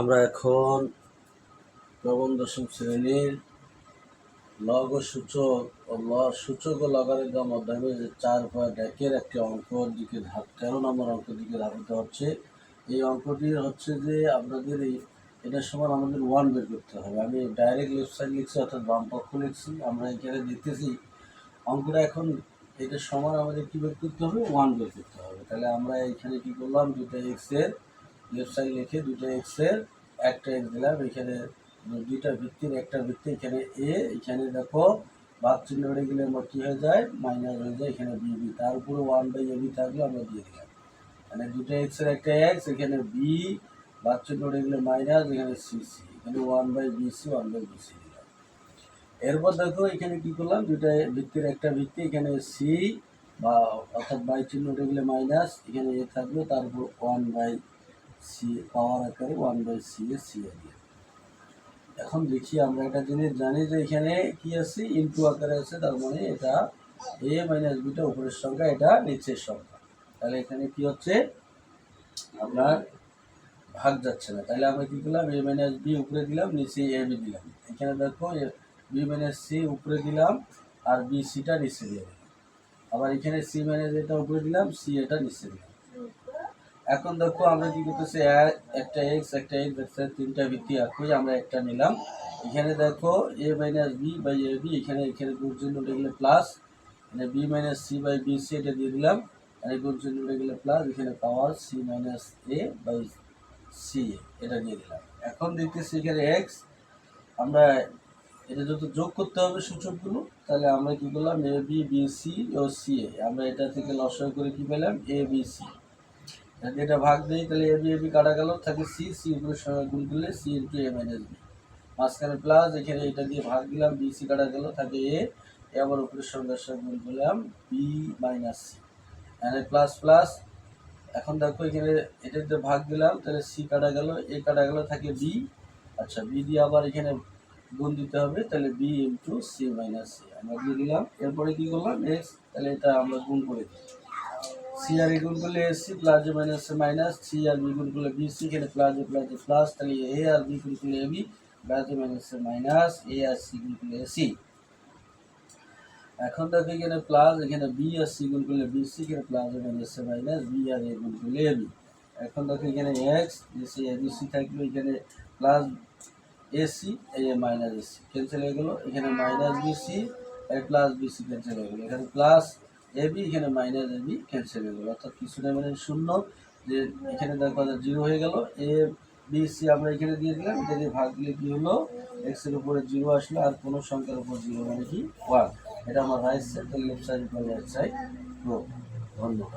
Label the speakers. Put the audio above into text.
Speaker 1: আমরা এখন নবম, দশম শ্রেণির লগ সূচক ও ল সূচক ও লগারিদম অধ্যায়ে যে চার পয়েন্ট একের একটি অঙ্কর দিকে ধাপ তেরো নম্বর অঙ্কের দিকে ধাবিত হচ্ছে। এই অঙ্কটি হচ্ছে যে আপনাদের এই এটার সময় আমাদের ওয়ান বের করতে হবে। আমি ডাইরেক্ট লেফট সাইড লিখছি অর্থাৎ বাম পক্ষ লিখছি। আমরা এখানে দেখতেছি অঙ্কটা এখন এটার সমান আমাদের কী বের করতে হবে? ওয়ান বের করতে হবে। তাহলে আমরা এখানে কী করলাম? দুটো এক্সের লেফট সাইড লিখে দুটো এক্সের একটা এক্স দিলাম, এখানে দুইটা ভিত্তির, একটা ভিত্তি এখানে এ এখানে দেখো ভাগ চিহ্ন বেড়ে গেলে আমার কী হয়ে যায়? মাইনাস হয়ে যায়, এখানে বি বি তার উপরে ওয়ান বাই এ বি থাকলে, আমরা দিয়ে দিলাম। মানে দুটো এক্সের একটা এক্স এখানে বি ভাগ চিহ্ন বেড়ে গেলে মাইনাস এখানে সি সি এখানে one by B C one by B C দিলাম। এরপর দেখো এখানে কী করলাম? দুটা ভিত্তির, একটা ভিত্তি, এখানে সি বা অর্থাৎ বাই চিহ্ন উঠে গেলে মাইনাস এখানে এ থাকবে তারপর ওয়ান বাই সি, পাওয়ার আকারে one by C A C A এখন দেখি আমরা একটা জিনিস জানি যে এখানে কি আছে? ইনটু আকারে আছে, তার মানে এটা এ মাইনাস বিটা উপরের সংখ্যা, এটা নিচের সংখ্যা। তাহলে এখানে কি হচ্ছে? আপনার ভাগ যাচ্ছে না। তাহলে আমরা কি করলাম? এ মাইনাস বি উপরে দিলাম, নিচে এ বি দিলাম। এখানে দেখো বি মাইনাস সি উপরে দিলাম, আর বি সিটা নিচে দিয়ে দিলাম। আবার এখানে সি মাইনাস এটা উপরে দিলাম সি এটা নিচে দিলাম। এখন দেখো আমরা কি করতেছি একটা এক্স একটা এক্স একটা তিনটা ভিত্তি একই আমরা একটা নিলাম। এখানে দেখো A minus B by A B এখানে এখানে গুণ চিহ্ন গেলে প্লাস এখানে B minus C by B C এটা দিয়ে দিলাম। আর গুণ চিহ্ন উঠে গেলে প্লাস এখানে power C minus A by C এটা দিয়ে দিলাম। এখন দেখতেছি এখানে এক্স আমরা এটা যত যোগ করতে হবে সূচকগুলো, তাহলে আমরা কি করলাম? এ বি বি সি ও সি এ আমরা এটা থেকে লসয় করে কি পেলাম? এ বি সি যদি এটা ভাগ দিই তাহলে এ বি এ বি কাটা গেল। থাকে সি সি উপরের সঙ্গে গুণ করলে C into A minus B মাঝখানে প্লাস এখানে এটা দিয়ে ভাগ দিলাম বি সি কাটা গেল, থাকে এ এ আবার উপরের সঙ্গে সঙ্গে গুণ করলাম বি মাইনাস সি এখানে প্লাস প্লাস এখন দেখো এখানে এটা দিয়ে ভাগ দিলাম, তাহলে সি কাটা গেল এ কাটা গেল, থাকে বি আচ্ছা বি দিয়ে আবার এখানে গুণ দিতে হবে, তাহলে B into C minus C আমরা দিয়ে দিলাম, এরপরে কী করলাম? এক্স তাহলে এটা আমরা গুণ করে দিই। সি আর এ গুণ করলে S C plus A minus A minus C R B গুণ করলে বি সি এখানে plus A plus A plus তাহলে এ আর বি গুণ করলে A B plus A minus A minus A R C গুণ করলে এ সি এখন দেখো এখানে প্লাস এখানে বি আর সি গুণ করলে বি সি এখানে plus A minus A minus B R A গুণ করলে এ এখন দেখো এখানে X AC A B C থাকল, এখানে প্লাস এসি এই মাইনাস এসি ক্যান্সেল হয়ে গেলো, এখানে মাইনাস বিসি এই প্লাস বিসি ক্যান্সেল হয়ে গেলো। এখানে প্লাস এবি এখানে মাইনাস এবি ক্যান্সেল হয়ে গেলো। অর্থাৎ কিছু না মানে শূন্য, যে এখানে দেখো জিরো হয়ে গেল। এ বি সি আমরা এখানে দিয়ে দিলাম। এটা দিয়ে ভাগ দিলে কী হলো? এক্সের উপরে জিরো আসলো আর কোনো সংখ্যার উপর জিরো মানে কি? ওয়ান এটা আমার right side left side left side ধন্যবাদ।